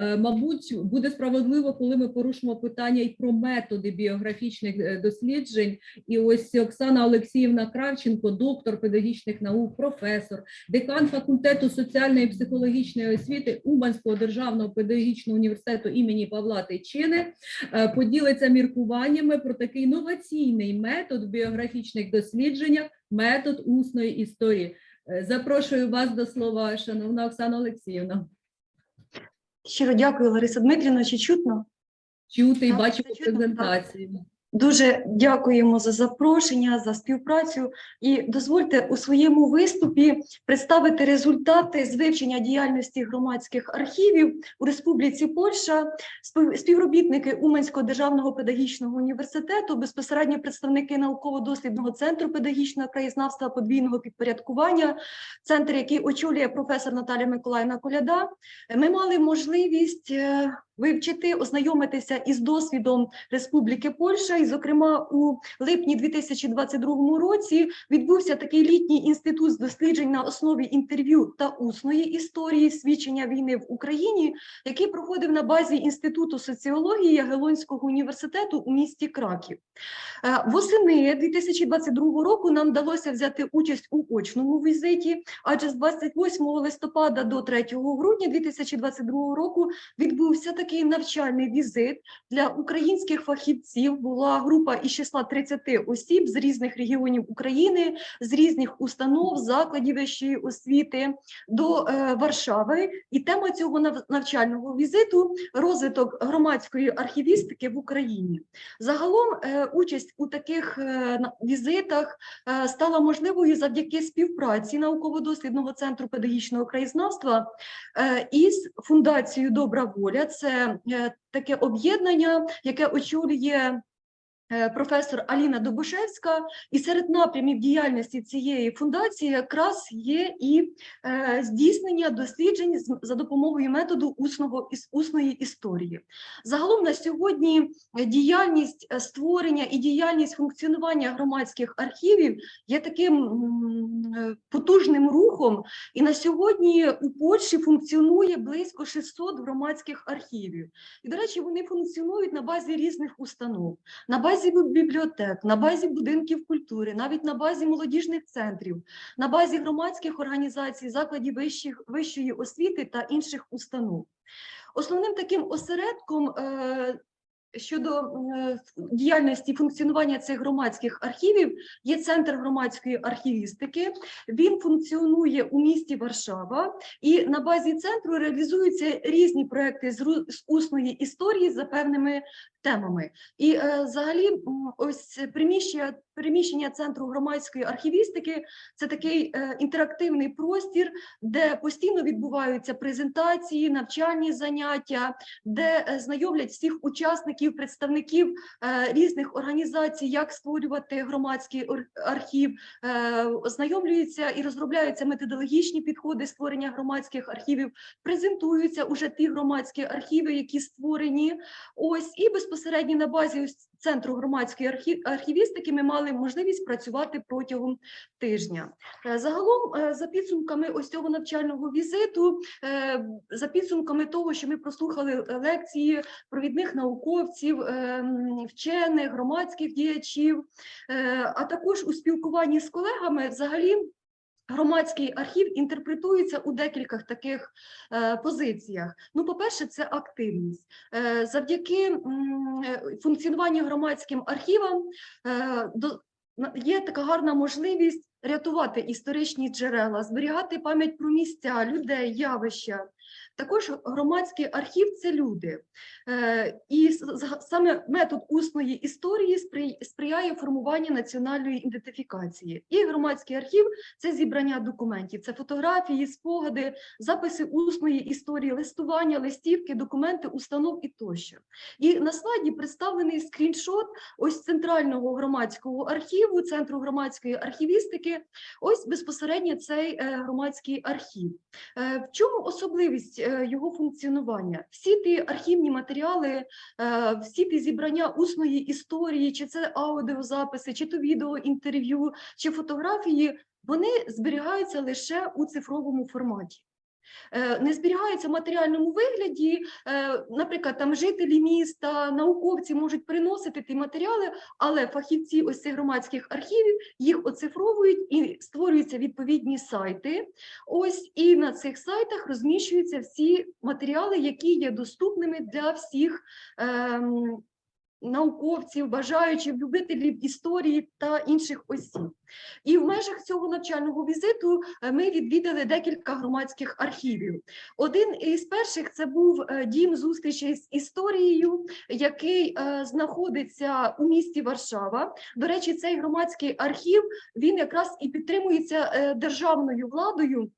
Е, Мабуть, буде справедливо, коли ми порушимо питання і про методи біографічних е, досліджень. І ось Оксана Олексіївна Кравченко, доктор педагогічних наук, професор, декан факультету соціальної і психологічної освіти Уманського державного педагогічного університету імені Павла Тичини, е, поділиться міркуваннями про такий інноваційний метод біографічних дослідженнях, метод усної історії. Запрошую вас до слова, шановна Оксана Олексіївна. Щиро дякую, Лариса Дмитрівна. Чи чутно? Чути і бачу презентацію. Дуже дякуємо за запрошення, за співпрацю. І дозвольте у своєму виступі представити результати з вивчення діяльності громадських архівів у Республіці Польща. Спів- Співробітники Уманського державного педагогічного університету, безпосередньо представники науково-дослідного центру педагогічного краєзнавства подвійного підпорядкування, центр, який очолює професор Наталя Миколаївна Коляда. Ми мали можливість е, вивчити, ознайомитися із досвідом Республіки Польща, і, зокрема, у липні 2022 році відбувся такий літній інститут з досліджень на основі інтерв'ю та усної історії свідчення війни в Україні, який проходив на базі Інституту соціології Ягелонського університету у місті Краків. Е, Восени 2022 року нам вдалося взяти участь у очному візиті, адже з 28 листопада до 3 грудня 2022 року відбувся такий навчальний візит для українських фахівців. Була група із числа 30 осіб з різних регіонів України, з різних установ, закладів вищої освіти до е, Варшави. І тема цього навчального візиту розвиток громадської архівістики в Україні. Загалом е, участь у таких е, візитах стала можливою завдяки співпраці науково-дослідного центру педагогічного краєзнавства із фундацією Добра воля. Це таке об'єднання, яке очолює. Е, Професор Аліна Добушевська, і серед напрямів діяльності цієї фундації якраз є і е, здійснення досліджень за допомогою методу усного усної історії. Загалом на сьогодні е, діяльність створення і діяльність функціонування громадських архівів є таким потужним рухом, і на сьогодні у Польщі функціонує близько 600 громадських архівів. І, до речі, вони функціонують на базі різних установ, на базі бі- бібліотек, на базі будинків культури, навіть на базі молодіжних центрів, на базі громадських організацій, закладів вищих, вищої освіти та інших установ. Основним таким осередком е, щодо е, діяльності функціонування цих громадських архівів є центр громадської архівістики. Він функціонує у місті Варшава, і на базі центру реалізуються різні проекти з усної історії за певними темами. І е, взагалі, ось приміщення, приміщення центру громадської архівістики. Це такий е, інтерактивний простір, де постійно відбуваються презентації, навчальні заняття, де е, знайомлять всіх учасників, представників е, різних організацій, як створювати громадський архів, ознайомлюються і розробляються методологічні підходи створення громадських архівів, презентуються уже ті громадські архіви, які створені. Ось і безпосередньо на базі ось центру громадської архі- архівістики ми мали можливість працювати протягом тижня. Е, Загалом, е, за підсумками ось цього навчального візиту, е, за підсумками того, що ми прослухали лекції провідних науковців, вчених, громадських діячів, а також у спілкуванні з колегами, взагалі. Громадський архів інтерпретується у декількох таких е, позиціях. Ну, по-перше, це активність. Е, завдяки м, функціонуванню громадським архівам е, до, є така гарна можливість рятувати історичні джерела, зберігати пам'ять про місця, людей, явища. Також громадський архів це люди. Е, І саме метод усної історії сприяє формуванню національної ідентифікації. І громадський архів це зібрання документів, це фотографії, спогади, записи усної історії, листування, листівки, документи установ і тощо. І на слайді представлений скріншот ось центрального громадського архіву, центру громадської архівістики. Ось безпосередньо цей е, громадський архів. Е, В чому особливість його функціонування? Всі ті архівні матеріали, е, всі ті зібрання усної історії, чи це аудіозаписи, чи то відеоінтерв'ю, чи фотографії, вони зберігаються лише у цифровому форматі. Е, не зберігаються в матеріальному вигляді. Е, Наприклад, там жителі міста, науковці можуть приносити ті матеріали, але фахівці ось цих громадських архівів їх оцифровують і створюються відповідні сайти. Ось і на цих сайтах розміщуються всі матеріали, які є доступними для всіх. Науковців, бажаючих, любителів історії та інших осіб. І в межах цього навчального візиту е, ми відвідали декілька громадських архівів. Один із перших це був е, дім зустрічі з історією, який е, знаходиться у місті Варшава. До речі, цей громадський архів він якраз і підтримується державною владою.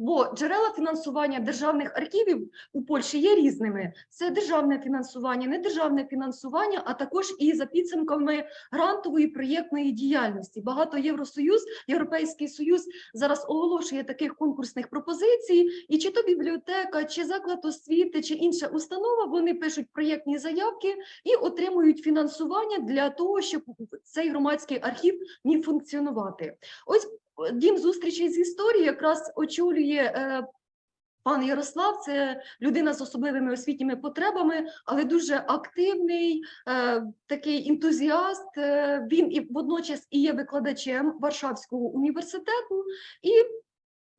Бо джерела фінансування державних архівів у Польщі є різними: це державне фінансування, недержавне фінансування, а також і за підсумками грантової проєктної діяльності. Багато Євросоюз, Європейський Союз зараз оголошує таких конкурсних пропозицій, і чи то бібліотека, чи заклад освіти, чи інша установа, вони пишуть проєктні заявки і отримують фінансування для того, щоб цей громадський архів міг функціонувати. Ось дім зустрічей з історією якраз очолює. е, Пан Ярослав це людина з особливими освітніми потребами, але дуже активний, е, такий ентузіаст. Е, він і водночас і є викладачем Варшавського університету, і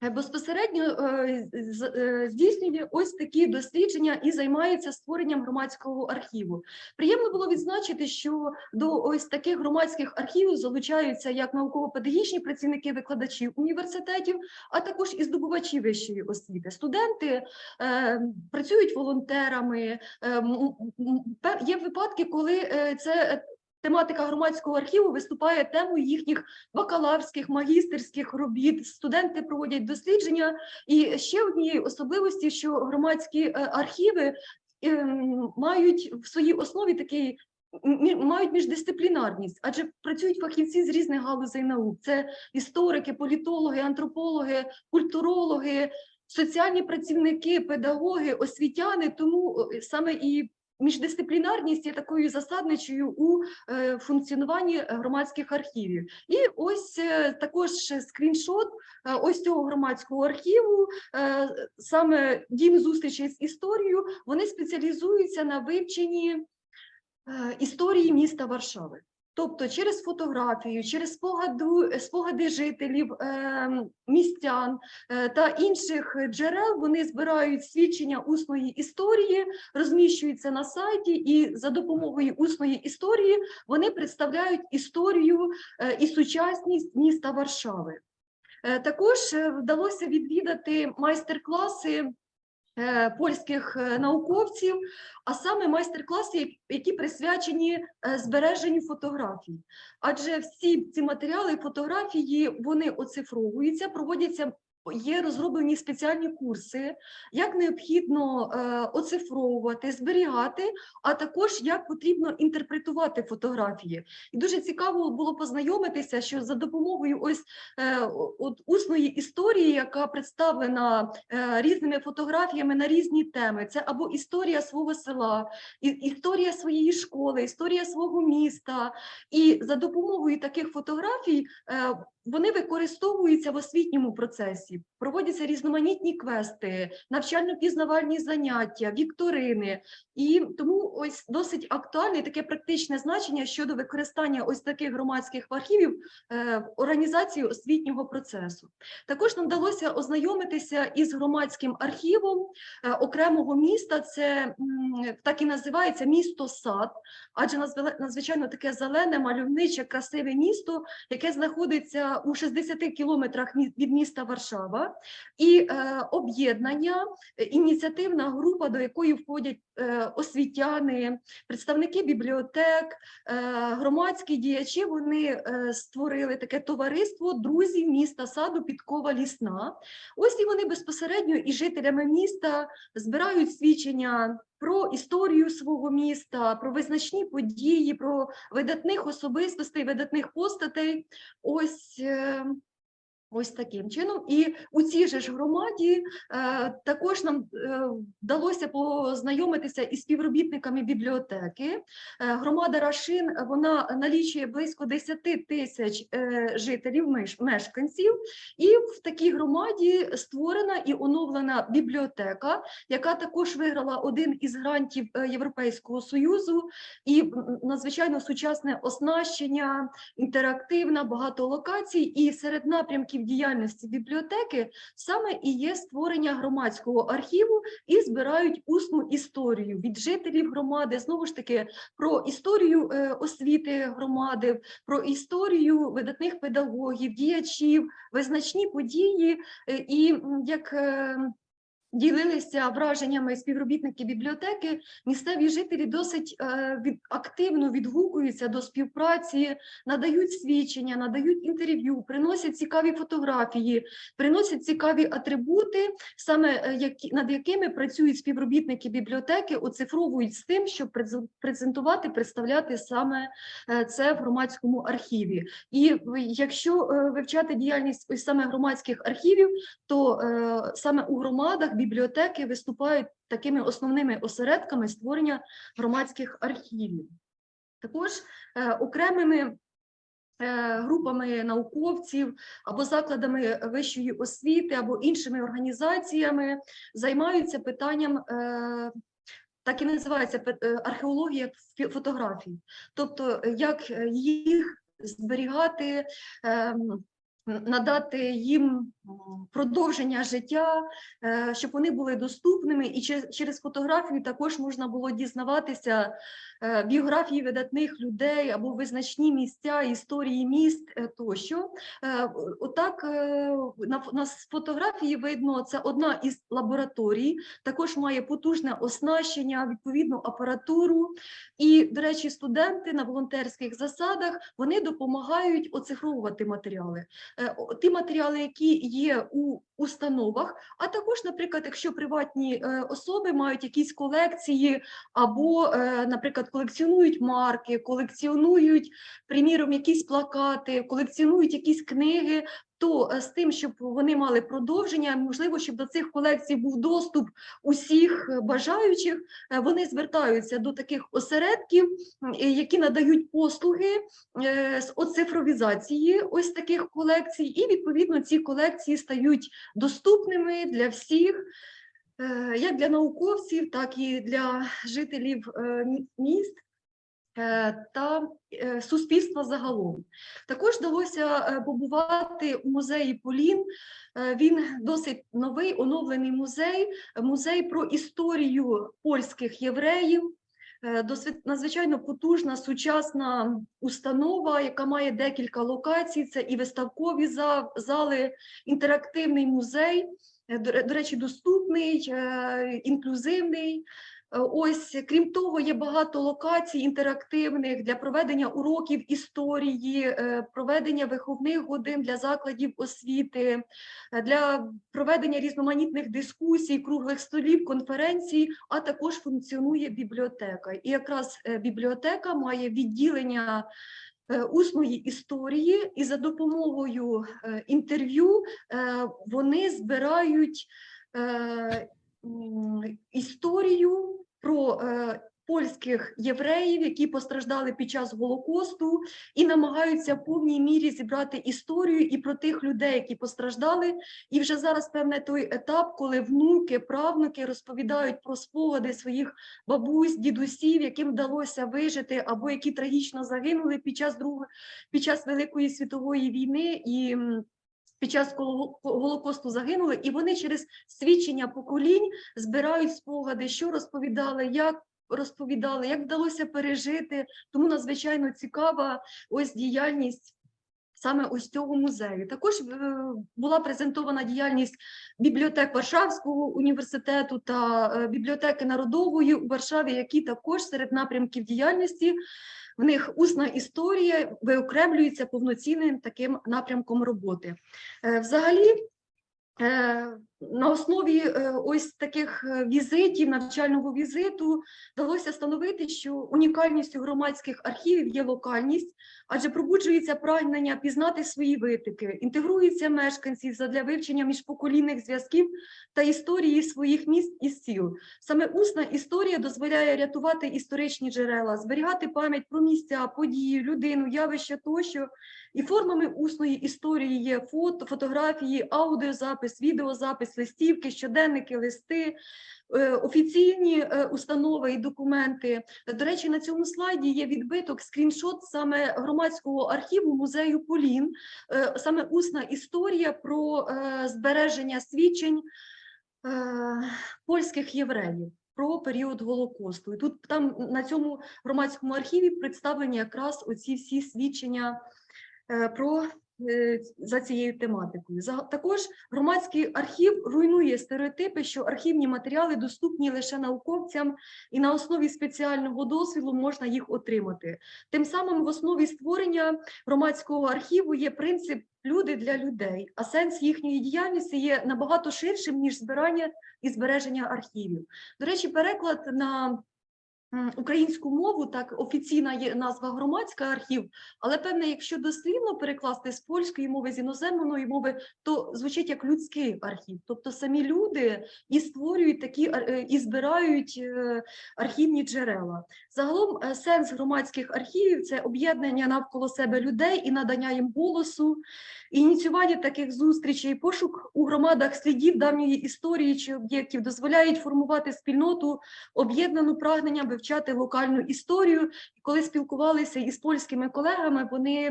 безпосередньо е, е, здійснює ось такі дослідження і займається створенням громадського архіву. Приємно було відзначити, що до ось таких громадських архівів залучаються як науково-педагогічні працівники викладачів університетів, а також і здобувачі вищої освіти. Студенти е, працюють волонтерами. Е, є випадки, коли е, це. Тематика громадського архіву виступає темою їхніх бакалаврських, магістерських робіт. Студенти проводять дослідження. І ще однією особливості, що громадські е, архіви ем, мають в своїй основі такий мають міждисциплінарність, адже працюють фахівці з різних галузей наук. Це історики, політологи, антропологи, культурологи, соціальні працівники, педагоги, освітяни. Тому е, саме і міждисциплінарність є такою засадничою у е, функціонуванні громадських архівів. І ось е, також скріншот е, ось цього громадського архіву, саме дім зустрічі з історією, вони спеціалізуються на вивченні історії міста Варшави. Тобто через фотографію, через спогаду, спогади жителів, е, містян е, та інших джерел вони збирають свідчення усної історії, розміщуються на сайті, і за допомогою усної історії вони представляють історію е, і сучасність міста Варшави. Е, Також е, вдалося відвідати майстер-класи е, польських е, науковців, а саме майстер-класи, які присвячені е, збереженню фотографій. Адже всі ці матеріали, фотографії, вони оцифровуються, проводяться. Є розроблені спеціальні курси, як необхідно е, оцифровувати, зберігати, а також як потрібно інтерпретувати фотографії. І дуже цікаво було познайомитися, що за допомогою ось е, от усної історії, яка представлена е, різними фотографіями на різні теми. Це або історія свого села, і- історія своєї школи, історія свого міста. І за допомогою таких фотографій е, вони використовуються в освітньому процесі, проводяться різноманітні квести, навчально-пізнавальні заняття, вікторини. І тому ось досить актуальне таке практичне значення щодо використання ось таких громадських архівів е, в організації освітнього процесу. Також нам вдалося ознайомитися із громадським архівом е, окремого міста. Це так і називається місто сад, адже надзвичайно таке зелене, мальовниче, красиве місто, яке знаходиться у 60 кілометрах від міста Варшава, і е, об'єднання, е, ініціативна група, до якої входять е, освітяни, представники бібліотек, громадські діячі. Вони створили таке товариство друзів міста саду Підкова Лісна. Ось і вони безпосередньо із жителями міста збирають свідчення. Про історію свого міста, про визначні події, про видатних особистостей, видатних постатей. Ось е, Ось таким чином. І у цій же ж громаді е, також нам е, вдалося познайомитися із співробітниками бібліотеки. Е, громада Рашин вона налічує близько 10 тисяч е, жителів, меш- мешканців, і в такій громаді створена і оновлена бібліотека, яка також виграла один із грантів е, Європейського союзу, і надзвичайно сучасне оснащення, інтерактивна, багато локацій. І серед напрямків діяльності бібліотеки саме і є створення громадського архіву і збирають усну історію від жителів громади, знову ж таки про історію е, освіти громади, про історію видатних педагогів, діячів, визначні події. е, І як е, ділилися враженнями співробітники бібліотеки, місцеві жителі досить е, від, активно відгукуються до співпраці, надають свідчення, надають інтерв'ю, приносять цікаві фотографії, приносять цікаві атрибути, саме е, які, над якими працюють співробітники бібліотеки, оцифровують з тим, щоб презентувати, представляти саме е, це в громадському архіві. І якщо вивчати діяльність ось саме громадських архівів, то саме у громадах бібліотеки виступають такими основними осередками створення громадських архівів. Також е, окремими е, групами науковців або закладами вищої освіти, або іншими організаціями займаються питанням. е, Так і називається археологія фі- фотографій, тобто як їх зберігати, ем, надати їм продовження життя, е, щоб вони були доступними, і через фотографію також можна було дізнаватися е, біографії видатних людей або визначні місця, історії міст е, тощо. Отак на фотографії видно, це одна із лабораторій, також має потужне оснащення, відповідну апаратуру. І, до речі, студенти на волонтерських засадах вони допомагають оцифровувати матеріали. Е, Ті матеріали, які є у установах, а також, наприклад, якщо приватні е, особи мають якісь колекції, або, е, наприклад, колекціонують марки, колекціонують, приміром, якісь плакати, колекціонують якісь книги. То е, з тим, щоб вони мали продовження, можливо, щоб до цих колекцій був доступ усіх е, бажаючих, е, вони звертаються до таких осередків, які надають послуги з оцифровізації ось таких колекцій, і відповідно ці колекції стають доступними для всіх. Як для науковців, так і для жителів міст та е, суспільства загалом. Також вдалося е, побувати у музеї Полін. Е, Він досить новий, оновлений музей, е, музей про історію польських євреїв. Е, Досвід надзвичайно потужна сучасна установа, яка має декілька локацій. Це і виставкові зали, інтерактивний музей. е, До речі, доступний, е, інклюзивний. Е, Ось, крім того, є багато локацій інтерактивних для проведення уроків історії, е, проведення виховних годин для закладів освіти, е, для проведення різноманітних дискусій, круглих столів, конференцій, а також функціонує бібліотека. І якраз бібліотека має відділення усної історії, і за допомогою інтерв'ю вони збирають історію про е, польських євреїв, які постраждали під час Голокосту, і намагаються в повній мірі зібрати історію і про тих людей, які постраждали. І вже зараз певне той етап, коли внуки, правнуки розповідають про спогади своїх бабусь, дідусів, яким вдалося вижити, або які трагічно загинули під час другої під час Великої світової війни і. Під час Голо- Голокосту загинули, і вони через свідчення поколінь збирають спогади, що розповідали, як розповідали, як вдалося пережити. Тому надзвичайно цікава ось діяльність саме ось цього музею. Також е, була презентована діяльність бібліотек Варшавського університету та е, бібліотеки народової у Варшаві, які також серед напрямків діяльності. В них усна історія виокремлюється повноцінним таким напрямком роботи. Е, Взагалі, е, на основі е, ось таких е, візитів, навчального візиту, вдалося встановити, що унікальністю громадських архівів є локальність, адже пробуджується прагнення пізнати свої витоки, інтегруються мешканці задля вивчення міжпоколінних зв'язків та історії своїх міст і сіл. Саме усна історія дозволяє рятувати історичні джерела, зберігати пам'ять про місця, події, людину, явища тощо. І формами усної історії є фото, фотографії, аудіозапис, відеозапис, листівки, щоденники, листи, е, офіційні е, установи і документи. До речі, на цьому слайді є відбиток, скріншот саме громадського архіву музею Полін, е, саме усна історія про збереження свідчень польських євреїв. Про період Голокосту. І тут там на цьому громадському архіві представлені якраз оці всі свідчення про за цією тематикою. Також громадський архів руйнує стереотипи, що архівні матеріали доступні лише науковцям, і на основі спеціального досвіду можна їх отримати. Тим самим в основі створення громадського архіву є принцип люди для людей, а сенс їхньої діяльності є набагато ширшим ніж збирання і збереження архівів. До речі, переклад на українську мову, так офіційна є назва громадська архів, але певне, якщо дослівно перекласти з польської мови з іноземної мови, то звучить як людський архів. Тобто самі люди і створюють такі е, і збирають е, архівні джерела. Загалом е, сенс громадських архівів це об'єднання навколо себе людей і надання їм голосу, ініціювання таких зустрічей, пошук у громадах слідів давньої історії чи об'єктів дозволяють формувати спільноту, об'єднану прагненням вивчати локальну історію. І коли спілкувалися із польськими колегами, вони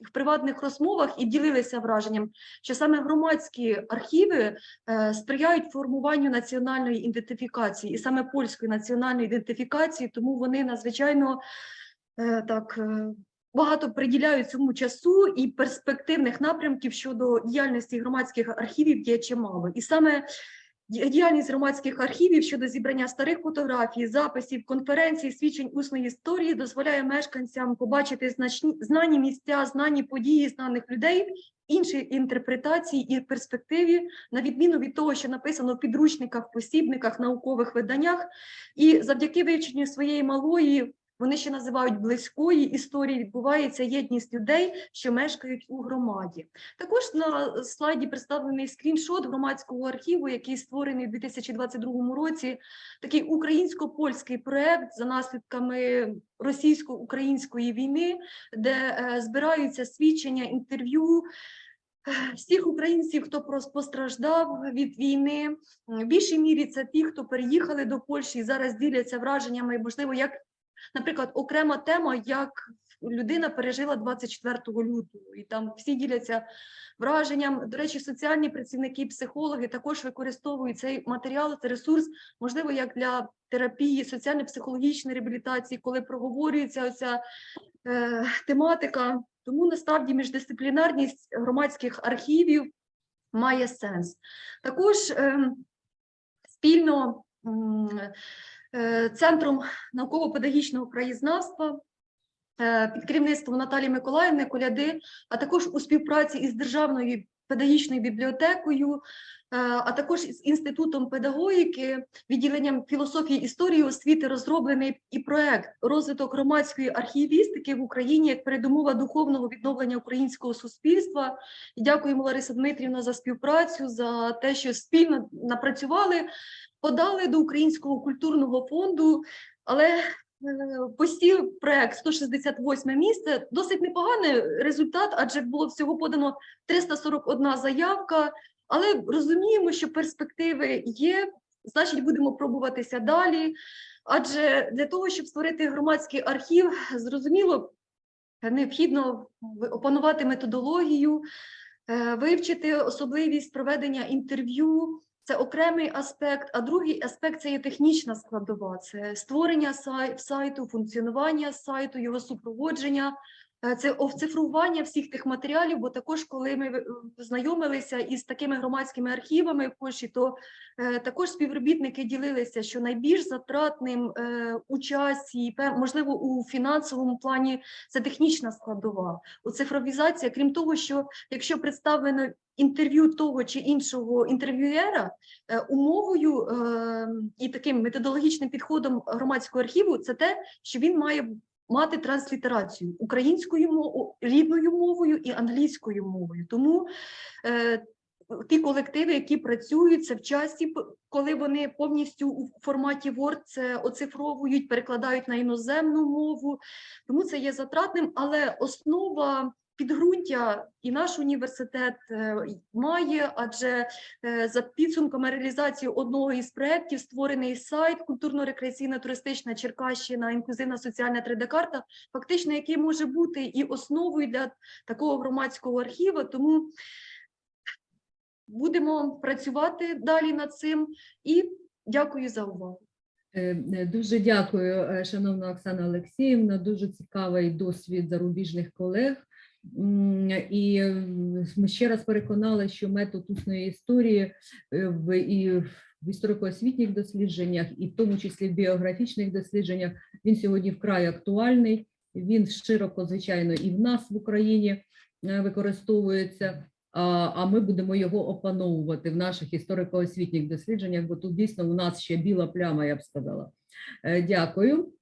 в приватних розмовах і ділилися враженням, що саме громадські архіви е, сприяють формуванню національної ідентифікації, і саме польської національної ідентифікації, тому вони надзвичайно е, так. Багато приділяють цьому часу і перспективних напрямків щодо діяльності громадських архівів є чимало. І саме діяльність громадських архівів щодо зібрання старих фотографій, записів, конференцій, свідчень усної історії дозволяє мешканцям побачити значні знані місця, знані події, знаних людей, інші інтерпретації і перспективі, на відміну від того, що написано в підручниках, посібниках, наукових виданнях, і завдяки вивченню своєї малої. Вони ще називають близької історії. Відбувається єдність людей, що мешкають у громаді. Також на слайді представлений скріншот громадського архіву, який створений у 2022 році. Такий українсько-польський проект за наслідками російсько-української війни, де е, збираються свідчення, інтерв'ю. е, Всіх українців, хто постраждав від війни, в більшій мірі це ті, хто переїхали до Польщі і зараз діляться враженнями, можливо, як, наприклад, окрема тема, як людина пережила 24 лютого, і там всі діляться враженням. До речі, соціальні працівники, психологи також використовують цей матеріал, це ресурс, можливо, як для терапії, соціально-психологічної реабілітації, коли проговорюється оця е, тематика. Тому насправді міждисциплінарність громадських архівів має сенс. Також ем, спільно е, Центром науково-педагогічного краєзнавства е, під керівництвом Наталії Миколаївни Коляди, а також у співпраці із Державною педагогічною бібліотекою, е, а також з Інститутом педагогіки, відділенням філософії історії освіти розроблений і проект розвиток громадської архівістики в Україні як передумова духовного відновлення українського суспільства. І дякуємо Лариса Дмитрівна за співпрацю, за те, що спільно напрацювали, подали до Українського культурного фонду, але е, посів проект 168 місце. Досить непоганий результат, адже було всього подано 341 заявка. Але розуміємо, що перспективи є, значить, будемо пробуватися далі. Адже для того, щоб створити громадський архів, зрозуміло, необхідно опанувати методологію, е, вивчити особливість проведення інтерв'ю. Це окремий аспект, а другий аспект це є технічна складова, це створення сай- сайту, функціонування сайту, його супроводження, Це оцифрування всіх тих матеріалів, бо також, коли ми е, знайомилися із такими громадськими архівами в Польщі, то е, також співробітники ділилися, що найбільш затратним е, у часі, можливо, у фінансовому плані це технічна складова. У цифровізація, крім того, що якщо представлено інтерв'ю того чи іншого інтерв'юєра, е, умовою е, і таким методологічним підходом громадського архіву, це те, що він має мати транслітерацію українською мовою, рідною мовою і англійською мовою. Тому е, ті колективи, які працюють, це в часі, коли вони повністю у форматі Word це оцифровують, перекладають на іноземну мову. Тому це є затратним, але основа. Підґрунтя і наш університет е, має, адже е, за підсумками реалізації одного із проєктів створений сайт культурно-рекреаційна туристична Черкащина, інклюзивна соціальна 3D-карта, фактично, який може бути і основою для такого громадського архіву. Тому будемо працювати далі над цим і дякую за увагу. Е, Дуже дякую, шановна Оксана Олексіївна. Дуже цікавий досвід зарубіжних колег. І ми ще раз переконали, що метод усної історії е, в і в історико-освітніх дослідженнях, і в тому числі в біографічних дослідженнях, він сьогодні вкрай актуальний. Він широко, звичайно, і в нас в Україні е, використовується. А, а ми будемо його опановувати в наших історико-освітніх дослідженнях, бо тут дійсно у нас ще біла пляма, я б сказала. Е, Дякую.